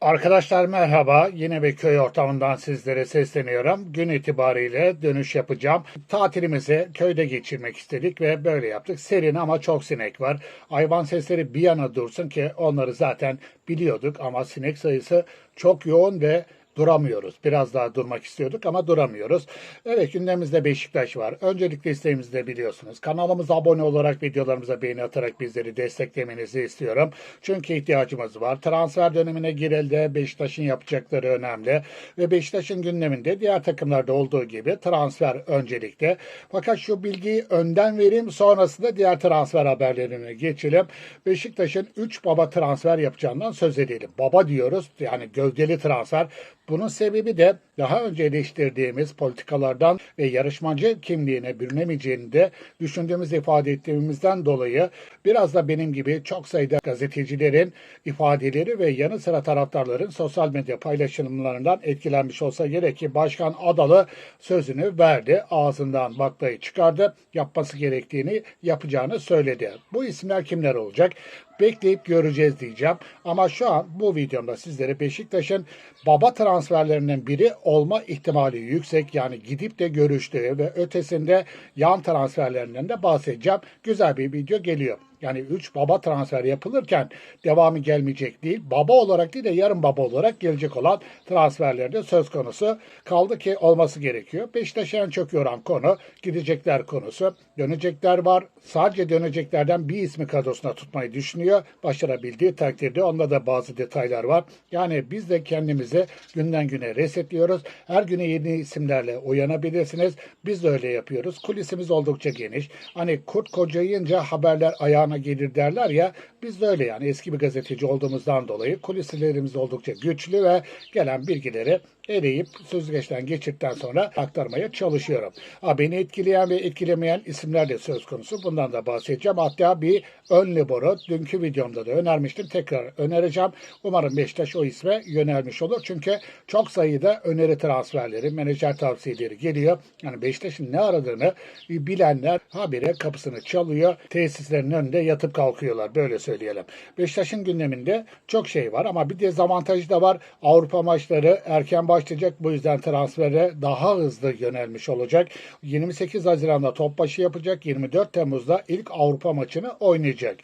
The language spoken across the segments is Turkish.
Arkadaşlar merhaba. Yine bir köy ortamından sizlere sesleniyorum. Gün itibariyle dönüş yapacağım. Tatilimizi köyde geçirmek istedik ve böyle yaptık. Serin ama çok sinek var. Hayvan sesleri bir yana dursun ki onları zaten biliyorduk ama sinek sayısı çok yoğun ve duramıyoruz. Biraz daha durmak istiyorduk ama duramıyoruz. Evet gündemimizde Beşiktaş var. Öncelikle isteğimizi de biliyorsunuz. Kanalımıza abone olarak videolarımıza beğeni atarak bizleri desteklemenizi istiyorum. Çünkü ihtiyacımız var. Transfer dönemine girildi. Beşiktaş'ın yapacakları önemli. Ve Beşiktaş'ın gündeminde diğer takımlarda olduğu gibi transfer öncelikle. Fakat şu bilgiyi önden vereyim sonrasında diğer transfer haberlerine geçelim. Beşiktaş'ın 3 baba transfer yapacağından söz edelim. Baba diyoruz yani gövdeli transfer. Bunun sebebi de daha önce eleştirdiğimiz politikalardan ve yarışmacı kimliğine bürünemeyeceğini de düşündüğümüz ifade ettiğimizden dolayı biraz da benim gibi çok sayıda gazetecilerin ifadeleri ve yanı sıra taraftarların sosyal medya paylaşımlarından etkilenmiş olsa gerek ki Başkan Adalı sözünü verdi. Ağzından baklayı çıkardı. Yapması gerektiğini yapacağını söyledi. Bu isimler kimler olacak? bekleyip göreceğiz diyeceğim. Ama şu an bu videomda sizlere Beşiktaş'ın baba transferlerinden biri olma ihtimali yüksek. Yani gidip de görüştüğü ve ötesinde yan transferlerinden de bahsedeceğim. Güzel bir video geliyor. Yani 3 baba transfer yapılırken devamı gelmeyecek değil. Baba olarak değil de yarın baba olarak gelecek olan transferlerde söz konusu. Kaldı ki olması gerekiyor. Beşiktaş'ı en çok yoran konu gidecekler konusu. Dönecekler var. Sadece döneceklerden bir ismi kadrosuna tutmayı düşünüyor. Başarabildiği takdirde onda da bazı detaylar var. Yani biz de kendimizi günden güne resetliyoruz. Her güne yeni isimlerle uyanabilirsiniz. Biz de öyle yapıyoruz. Kulisimiz oldukça geniş. Hani kurt kocayınca haberler ayağına gelir derler ya. Biz de öyle yani eski bir gazeteci olduğumuzdan dolayı kulislerimiz oldukça güçlü ve gelen bilgileri eleyip süzgeçten geçirdikten sonra aktarmaya çalışıyorum. Ha, beni etkileyen ve etkilemeyen isimler de söz konusu. Bundan da bahsedeceğim. Hatta bir ön libero dünkü videomda da önermiştim. Tekrar önereceğim. Umarım Beşiktaş o isme yönelmiş olur. Çünkü çok sayıda öneri transferleri, menajer tavsiyeleri geliyor. Yani Beşiktaş'ın ne aradığını bilenler habire kapısını çalıyor. Tesislerin önünde yatıp kalkıyorlar. Böyle söyleyelim. Beşiktaş'ın gündeminde çok şey var ama bir dezavantajı da var. Avrupa maçları erken başlayacak. Bu yüzden transfere daha hızlı yönelmiş olacak. 28 Haziran'da top başı yapacak. 24 Temmuz'da ilk Avrupa maçını oynayacak.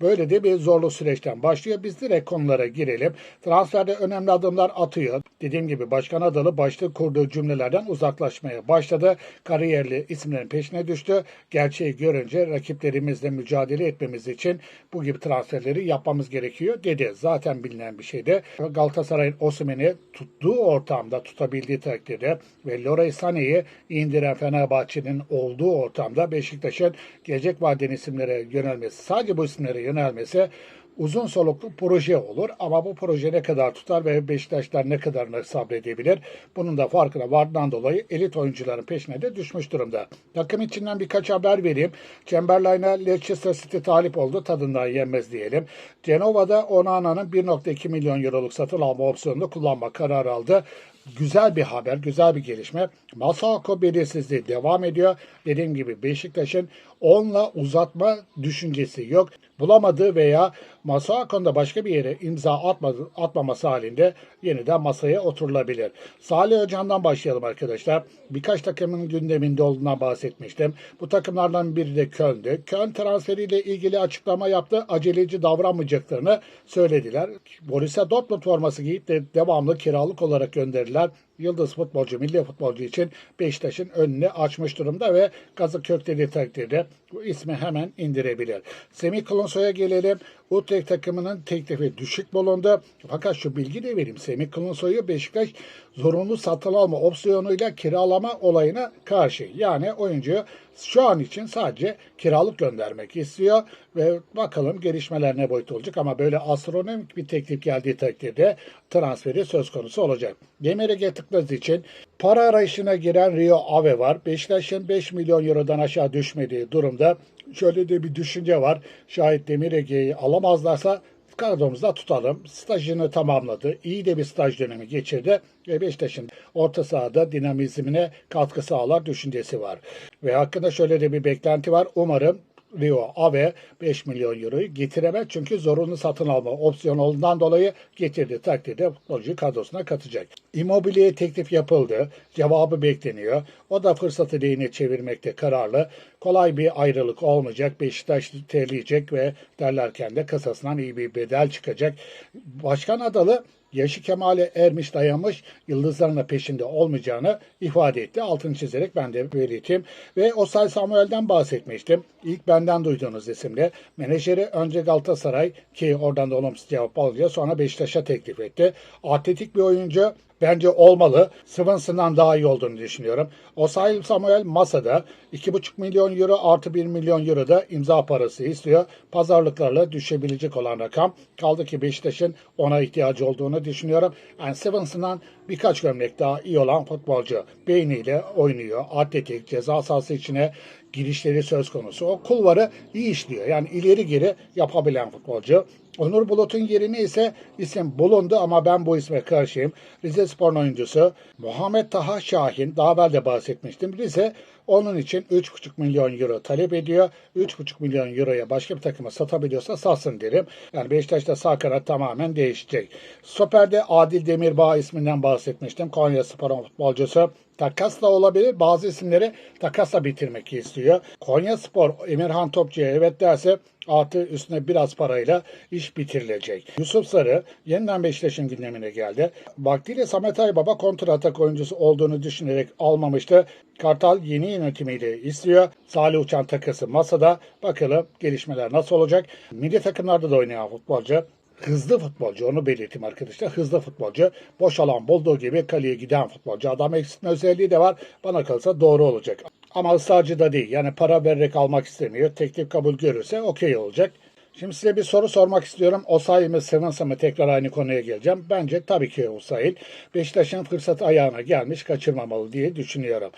Böyle de bir zorlu süreçten başlıyor. Biz direkt konulara girelim. Transferde önemli adımlar atıyor. Dediğim gibi Başkan Adalı başta kurduğu cümlelerden uzaklaşmaya başladı. Kariyerli isimlerin peşine düştü. Gerçeği görünce rakiplerimizle mücadele etmemiz için bu gibi transferleri yapmamız gerekiyor dedi. Zaten bilinen bir şeydi. Galatasaray'ın Osimhen'i tuttuğu ortamda tutabildiği takdirde ve Leroy Sané'yi indiren Fenerbahçe'nin olduğu ortamda Beşiktaş'ın gelecek vadeli isimlere yönelmesi sadece bu isimlere yönelmesi uzun soluklu proje olur ama bu proje ne kadar tutar ve Beşiktaşlar ne kadarını sabredebilir? Bunun da farkına vardığından dolayı elit oyuncuların peşine de düşmüş durumda. Takım içinden birkaç haber vereyim. Chamberlain'a Leicester City talip oldu. Tadından yenmez diyelim. Cenova'da Onana'nın 1.2 milyon euroluk satın alma opsiyonunu kullanma kararı aldı güzel bir haber, güzel bir gelişme. Masako belirsizliği devam ediyor. Dediğim gibi Beşiktaş'ın onunla uzatma düşüncesi yok. Bulamadığı veya Masuako'nun da başka bir yere imza atmadı, atmaması halinde yeniden masaya oturulabilir. Salih Hoca'ndan başlayalım arkadaşlar. Birkaç takımın gündeminde olduğundan bahsetmiştim. Bu takımlardan biri de Köln'dü. Köln transferiyle ilgili açıklama yaptı. Aceleci davranmayacaklarını söylediler. Borussia Dortmund forması giyip de devamlı kiralık olarak gönderilen yıldız futbolcu, milli futbolcu için Beşiktaş'ın önünü açmış durumda ve gazı köklediği takdirde bu ismi hemen indirebilir. Semih Klonso'ya gelelim. Utrecht takımının teklifi düşük bulundu. Fakat şu bilgi de vereyim. Semih Klonso'yu Beşiktaş zorunlu satın alma opsiyonuyla kiralama olayına karşı. Yani oyuncuyu şu an için sadece kiralık göndermek istiyor ve bakalım gelişmeler ne boyut olacak ama böyle astronomik bir teklif geldiği takdirde transferi söz konusu olacak. Demirege tıkladığı için para arayışına giren Rio Ave var. Beşiktaş'ın 5 milyon eurodan aşağı düşmediği durumda şöyle de bir düşünce var. Şayet Demirege'yi alamazlarsa kadromuzda tutalım. Stajını tamamladı. İyi de bir staj dönemi geçirdi. Ve Beşiktaş'ın orta sahada dinamizmine katkı sağlar düşüncesi var. Ve hakkında şöyle de bir beklenti var. Umarım Rio Ave 5 milyon euroyu getiremez. Çünkü zorunlu satın alma opsiyonu olduğundan dolayı getirdiği takdirde futbolcuyu kadrosuna katacak. Immobile'ye teklif yapıldı. Cevabı bekleniyor. O da fırsatı lehine çevirmekte kararlı. Kolay bir ayrılık olmayacak. Beşiktaş terleyecek ve derlerken de kasasından iyi bir bedel çıkacak. Başkan Adalı yaşı kemale ermiş dayanmış yıldızların peşinde olmayacağını ifade etti. Altını çizerek ben de belirteyim. Ve Osay Samuel'den bahsetmiştim. İlk benden duyduğunuz isimle. Menajeri önce Galatasaray ki oradan da olumsuz cevap alınca sonra Beşiktaş'a teklif etti. Atletik bir oyuncu bence olmalı. Swenson'dan daha iyi olduğunu düşünüyorum. Osay Samuel masada 2,5 milyon euro artı 1 milyon euro da imza parası istiyor. Pazarlıklarla düşebilecek olan rakam. Kaldı ki Beşiktaş'ın ona ihtiyacı olduğunu düşünüyorum. Yani Swenson'dan birkaç gömlek daha iyi olan futbolcu. Beyniyle oynuyor. Atletik, ceza sahası içine girişleri söz konusu. O kulvarı iyi işliyor. Yani ileri geri yapabilen futbolcu. Onur Bulut'un yerine ise isim bulundu ama ben bu isme karşıyım. Rize Spor'un oyuncusu Muhammed Taha Şahin. Daha evvel de bahsetmiştim. Rize onun için 3,5 milyon euro talep ediyor. 3,5 milyon euroya başka bir takıma satabiliyorsa satsın derim. Yani Beşiktaş'ta sağ kanat tamamen değişecek. Stoper'de Adil Demirbağ isminden bahsetmiştim. Konya Spor'un futbolcusu. Takas da olabilir. Bazı isimleri takasla bitirmek istiyor. Konya Spor Emirhan Topçu'ya evet derse artı üstüne biraz parayla iş bitirilecek. Yusuf Sarı yeniden Beşiktaş'ın gündemine geldi. Vaktiyle Samet Aybaba kontratak oyuncusu olduğunu düşünerek almamıştı. Kartal yeni yönetimiyle istiyor. Salih Uçan takası masada. Bakalım gelişmeler nasıl olacak. Milli takımlarda da oynayan futbolcu. Hızlı futbolcu onu belirteyim arkadaşlar. Hızlı futbolcu. Boş alan bulduğu gibi kaleye giden futbolcu. Adam eksiltme özelliği de var. Bana kalırsa doğru olacak. Ama ısrarcı da değil. Yani para vererek almak istemiyor. Teklif kabul görürse okey olacak. Şimdi size bir soru sormak istiyorum. Osayi mi Sıvınsa mı tekrar aynı konuya geleceğim. Bence tabii ki Osayi. Beşiktaş'ın fırsatı ayağına gelmiş kaçırmamalı diye düşünüyorum.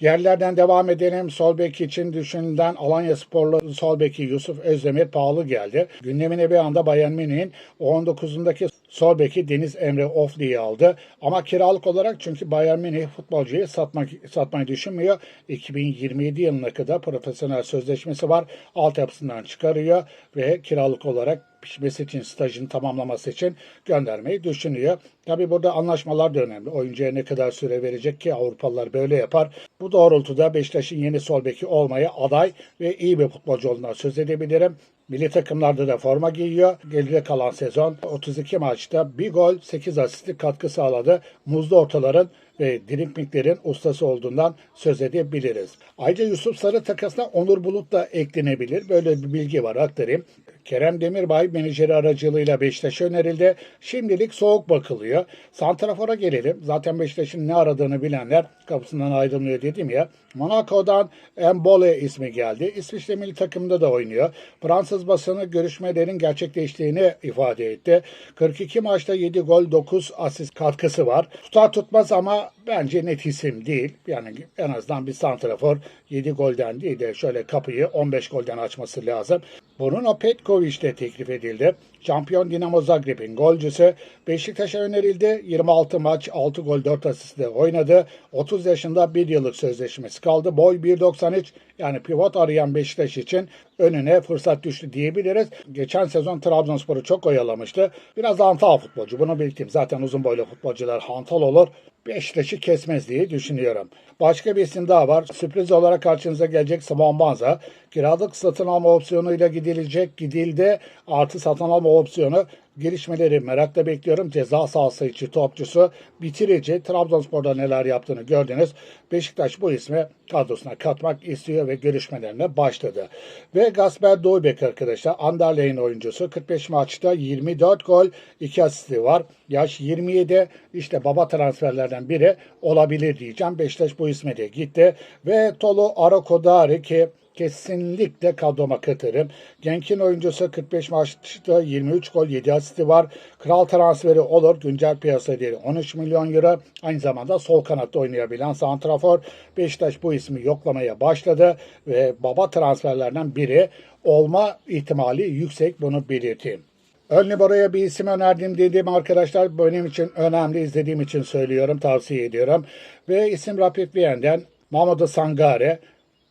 Yerlerden devam edelim. Sol bek için düşünülen Alanya Sporlu sol beki Yusuf Özdemir pahalı geldi. Gündemine bir anda Bayern Münih'in 19'undaki sol beki Deniz Emre Ofli'yi aldı. Ama kiralık olarak çünkü Bayern Münih futbolcuyu satmak, satmayı düşünmüyor. 2027 yılına kadar profesyonel sözleşmesi var. Altyapısından çıkarıyor ve kiralık olarak pişmesi için stajını tamamlaması için göndermeyi düşünüyor. Tabi burada anlaşmalar da önemli. Oyuncuya ne kadar süre verecek ki Avrupalılar böyle yapar. Bu doğrultuda Beşiktaş'ın yeni sol beki olmaya aday ve iyi bir futbolcu olduğundan söz edebilirim. Milli takımlarda da forma giyiyor. Geride kalan sezon 32 maçta bir gol 8 asistlik katkı sağladı. Muzlu ortaların ve dribbliklerin ustası olduğundan söz edebiliriz. Ayrıca Yusuf Sarı takasına Onur Bulut da eklenebilir. Böyle bir bilgi var aktarayım. Kerem Demirbay menajeri aracılığıyla Beşiktaş'a önerildi. Şimdilik soğuk bakılıyor. Santrafor'a gelelim. Zaten Beşiktaş'ın ne aradığını bilenler kapısından ayrılmıyor dedim ya. Monaco'dan Mbole ismi geldi. İsviçre milli takımında da oynuyor. Fransız basını görüşmelerin gerçekleştiğini ifade etti. 42 maçta 7 gol 9 asist katkısı var. Tutar tutmaz ama bence net isim değil. Yani en azından bir santrafor 7 golden değil de şöyle kapıyı 15 golden açması lazım. Bruno Petkovic de teklif edildi. Şampiyon Dinamo Zagreb'in golcüsü Beşiktaş'a önerildi. 26 maç 6 gol 4 asistle oynadı. 30 yaşında 1 yıllık sözleşmesi kaldı. Boy 1.93 yani pivot arayan Beşiktaş için önüne fırsat düştü diyebiliriz. Geçen sezon Trabzonspor'u çok oyalamıştı. Biraz hantal futbolcu. Bunu belirteyim. Zaten uzun boylu futbolcular hantal olur. Beşiktaş'ı kesmez diye düşünüyorum. Başka bir isim daha var. Sürpriz olarak karşınıza gelecek Simon Banza. Kiralık satın alma opsiyonuyla gidilecek. Gidildi. Artı satın alma opsiyonu gelişmeleri merakla bekliyorum. Ceza sahası içi topçusu bitirici. Trabzonspor'da neler yaptığını gördünüz. Beşiktaş bu ismi kadrosuna katmak istiyor ve görüşmelerine başladı. Ve Gasper Doğubek arkadaşlar Anderlecht oyuncusu 45 maçta 24 gol 2 asisti var. Yaş 27 işte baba transferlerden biri olabilir diyeceğim. Beşiktaş bu isme de gitti. Ve Tolu Arakodari ki kesinlikle kadroma katırım. Genk'in oyuncusu 45 maçta 23 gol 7 asisti var. Kral transferi olur. Güncel piyasa değeri 13 milyon euro. Aynı zamanda sol kanatta oynayabilen santrafor. Beşiktaş bu ismi yoklamaya başladı ve baba transferlerden biri olma ihtimali yüksek bunu belirteyim. Ön libero'ya bir isim önerdim dediğim arkadaşlar benim için önemli izlediğim için söylüyorum tavsiye ediyorum. Ve isim Rapid Vien'den Mamadou Sangare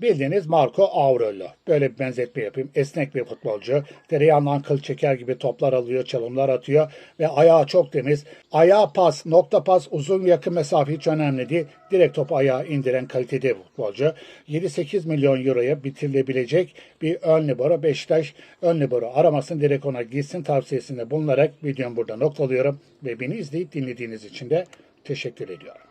Bildiğiniz Marco Aurelio. Böyle bir benzetme yapayım. Esnek bir futbolcu. Tereyağından kıl çeker gibi toplar alıyor, çalımlar atıyor ve ayağı çok temiz. Ayağı pas, nokta pas, uzun yakın mesafe hiç önemli değil. Direkt topu ayağa indiren kalitede futbolcu. 7-8 milyon euroya bitirilebilecek bir ön libero. Beşiktaş ön libero aramasın direkt ona gitsin tavsiyesinde bulunarak videomu burada noktalıyorum. Ve beni izleyip dinlediğiniz için de teşekkür ediyorum.